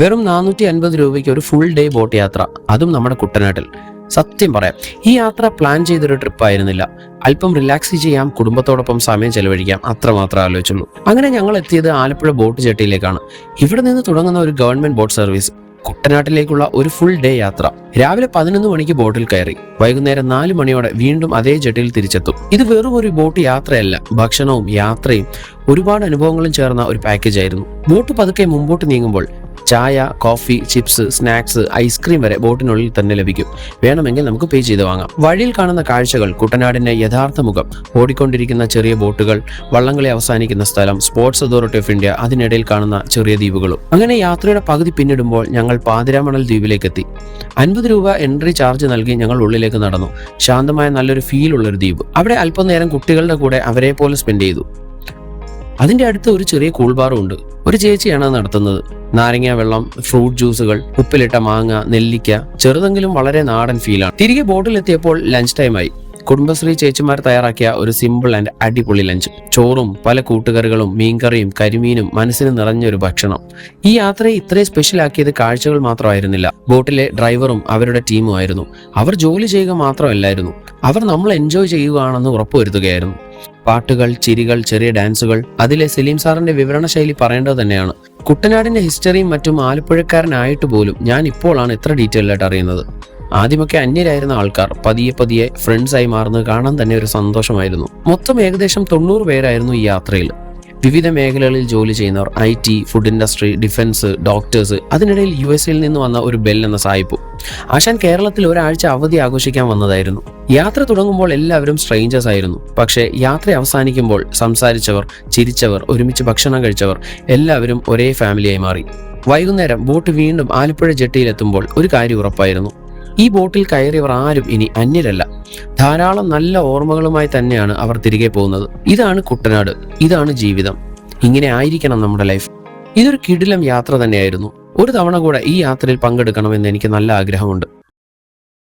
വെറും നാനൂറ്റി അൻപത് രൂപയ്ക്ക് ഒരു ഫുൾ ഡേ ബോട്ട് യാത്ര. അതും നമ്മുടെ കുട്ടനാട്ടിൽ. സത്യം പറയാം ഈ യാത്ര പ്ലാൻ ചെയ്തൊരു ട്രിപ്പ് ആയിരുന്നില്ല. അല്പം റിലാക്സ് ചെയ്യാം കുടുംബത്തോടൊപ്പം സമയം ചെലവഴിക്കാം അത്രമാത്രം ആലോചിച്ചുള്ളൂ. അങ്ങനെ ഞങ്ങൾ എത്തിയത് ആലപ്പുഴ ബോട്ട് ജെട്ടിയിലേക്കാണ് ഇവിടെ നിന്ന് തുടങ്ങുന്ന ഒരു ഗവൺമെന്റ് ബോട്ട് സർവീസ് കുട്ടനാട്ടിലേക്കുള്ള ഒരു ഫുൾ ഡേ യാത്ര. രാവിലെ പതിനൊന്ന് മണിക്ക് ബോട്ടിൽ കയറി വൈകുന്നേരം നാല് മണിയോടെ വീണ്ടും അതേ ജെട്ടിയിൽ തിരിച്ചെത്തും. ഇത് വെറും ഒരു ബോട്ട് യാത്രയല്ല ഭക്ഷണവും യാത്രയും ഒരുപാട് അനുഭവങ്ങളും ചേർന്ന ഒരു പാക്കേജ് ആയിരുന്നു. ബോട്ട് പതുക്കെ മുമ്പോട്ട് നീങ്ങുമ്പോൾ ചായ കോഫി ചിപ്സ് സ്നാക്സ് ഐസ്ക്രീം വരെ ബോട്ടിനുള്ളിൽ തന്നെ ലഭിക്കും. വേണമെങ്കിൽ നമുക്ക് പേ ചെയ്ത് വാങ്ങാം. വഴിയിൽ കാണുന്ന കാഴ്ചകൾ കുട്ടനാടിന്റെ യഥാർത്ഥ മുഖം ഓടിക്കൊണ്ടിരിക്കുന്ന ചെറിയ ബോട്ടുകൾ വള്ളംകളി അവസാനിക്കുന്ന സ്ഥലം സ്പോർട്സ് അതോറിറ്റി ഓഫ് ഇന്ത്യ അതിനിടയിൽ കാണുന്ന ചെറിയ ദ്വീപുകളും. അങ്ങനെ യാത്രയുടെ പകുതി പിന്നിടുമ്പോൾ ഞങ്ങൾ പാതിരാമണൽ ദ്വീപിലേക്ക് എത്തി അൻപത് രൂപ എൻട്രി ചാർജ് നൽകി ഞങ്ങൾ ഉള്ളിലേക്ക് നടന്നു. ശാന്തമായ നല്ലൊരു ഫീൽ ഉള്ള ഒരു ദ്വീപ്. അവിടെ അല്പനേരം കുട്ടികളുടെ കൂടെ അവരെ പോലെ സ്പെൻഡ് ചെയ്തു. അതിന്റെ അടുത്ത് ഒരു ചെറിയ കൂൾ ബാറും ഉണ്ട് ഒരു ചേച്ചിയാണ് നടത്തുന്നത്. നാരങ്ങ വെള്ളം ഫ്രൂട്ട് ജ്യൂസുകൾ ഉപ്പിലിട്ട മാങ്ങ നെല്ലിക്ക ചെറുതെങ്കിലും വളരെ നാടൻ ഫീലാണ് തിരികെ ബോട്ടിൽ എത്തിയപ്പോൾ ലഞ്ച് ടൈമായി കുടുംബശ്രീ ചേച്ചിമാർ തയ്യാറാക്കിയ ഒരു സിമ്പിൾ ആൻഡ് അടിപൊളി ലഞ്ച് ചോറും പല കൂട്ടുകറികളും മീൻകറിയും കരിമീനും മനസ്സിന് നിറഞ്ഞ ഒരു ഭക്ഷണം. ഈ യാത്രയെ ഇത്രയും സ്പെഷ്യൽ ആക്കിയത് കാഴ്ചകൾ മാത്രമായിരുന്നില്ല. ബോട്ടിലെ ഡ്രൈവറും അവരുടെ ടീമും ആയിരുന്നു. അവർ ജോലി ചെയ്യുക മാത്രമല്ലായിരുന്നു. അവർ നമ്മൾ എൻജോയ് ചെയ്യുകയാണെന്ന് ഉറപ്പുവരുത്തുകയായിരുന്നു. പാട്ടുകൾ ചിരികൾ ചെറിയ ഡാൻസുകൾ. അതിലെ സലീം സാറിന്റെ വിവരണ ശൈലി പറയേണ്ടത് തന്നെയാണ്. കുട്ടനാടിന്റെ ഹിസ്റ്ററിയും മറ്റും ആലപ്പുഴക്കാരനായിട്ട് പോലും ഞാൻ ഇപ്പോഴാണ് ഇത്ര ഡീറ്റെയിൽ ആയിട്ട് അറിയുന്നത്. ആദ്യമൊക്കെ അന്യരായിരുന്ന ആൾക്കാർ പതിയെ പതിയെ ഫ്രണ്ട്സ് ആയി മാറുന്നത് കാണാൻ തന്നെ ഒരു സന്തോഷമായിരുന്നു. മൊത്തം ഏകദേശം തൊണ്ണൂറ് പേരായിരുന്നു ഈ യാത്രയിൽ. വിവിധ മേഖലകളിൽ ജോലി ചെയ്യുന്നവർ I T food industry defence doctors അതിനിടയിൽ യു എസ് എയിൽ നിന്ന് വന്ന ഒരു ബെൽ എന്ന സായിപ്പു. ആശാൻ കേരളത്തിൽ ഒരാഴ്ച അവധി ആഘോഷിക്കാൻ വന്നതായിരുന്നു. യാത്ര തുടങ്ങുമ്പോൾ എല്ലാവരും സ്ട്രേഞ്ചേഴ്സ് ആയിരുന്നു. പക്ഷേ യാത്ര അവസാനിക്കുമ്പോൾ സംസാരിച്ചവർ ചിരിച്ചവർ ഒരുമിച്ച് ഭക്ഷണം കഴിച്ചവർ എല്ലാവരും ഒരേ ഫാമിലിയായി മാറി. വൈകുന്നേരം ബോട്ട് വീണ്ടും ആലപ്പുഴ ജെട്ടിയിലെത്തുമ്പോൾ ഒരു കാര്യം ഉറപ്പായിരുന്നു. ഈ ബോട്ടിൽ കയറിയവർ ആരും ഇനി അന്യരല്ല. ധാരാളം നല്ല ഓർമ്മകളുമായി തന്നെയാണ് അവർ തിരികെ പോകുന്നത്. ഇതാണ് കുട്ടനാട്. ഇതാണ് ജീവിതം. ഇങ്ങനെ ആയിരിക്കണം നമ്മുടെ ലൈഫ് ഇതൊരു കിടിലം യാത്ര തന്നെയായിരുന്നു. ഒരു തവണ കൂടെ ഈ യാത്രയിൽ പങ്കെടുക്കണമെന്ന് എനിക്ക് നല്ല ആഗ്രഹമുണ്ട്.